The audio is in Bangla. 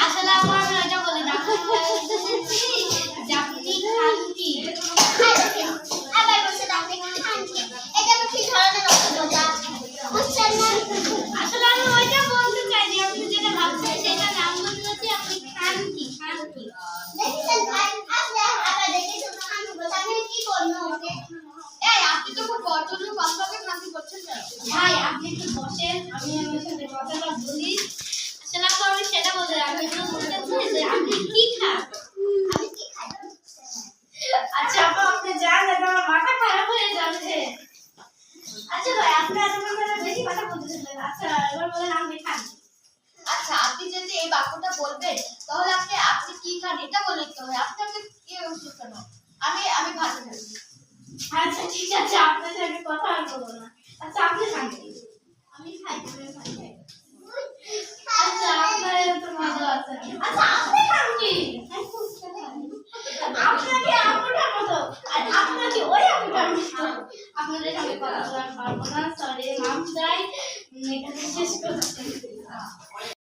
আসলে আমার এটা বলে না। আপনি খান কি? আবার বলছেন আপনি খান কি? এটা আবার কি ধরনের অসভ্যতা বুঝছেন না? আসলে আমি ওইটা বলতে চাইনি। আপনি যেটা ভাবছেন সেটা আমি বলতে চাচ্ছি আপনি খান কি? খান কি? দেখেছেন ভাই আপনি আবার দেখেছেন খান বলতে আমি কি করব ওকে এই খান্তি করছেন ভাই আপনি একটু বসেন আমি আমার সাথে কথাটা বলি। আসলে আপু আমি সেটা বলতে আমি তো বলতে চাচ্ছি যে আপনি কি খান? আমি কি খাই আচ্ছা আপু আপনি যান এটা আমার মাথা খারাপ হয়ে যাচ্ছে। আচ্ছা ভাই আপনি বেশি কথা বলতেছেন আচ্ছা এবার বলেন আপনি খান। আচ্ছা আপনি যদি এই বাক্যটা বলবেন তাহলে আপনি আপনি কি খান এটা বলে দিতে হবে। আপনি আপনি কি কেন আমি আমি ভাত খাই আচ্ছা ঠিক আছে আপনার সাথে কথা আর বলব না। আচ্ছা আপনি খান। আমি খাই আচ্ছা আপনার তো মজা আছে। আচ্ছা মতো আর আপনাদের সঙ্গে কথা বলার পারব না সরি চাই উম, এখানে শেষ করছি।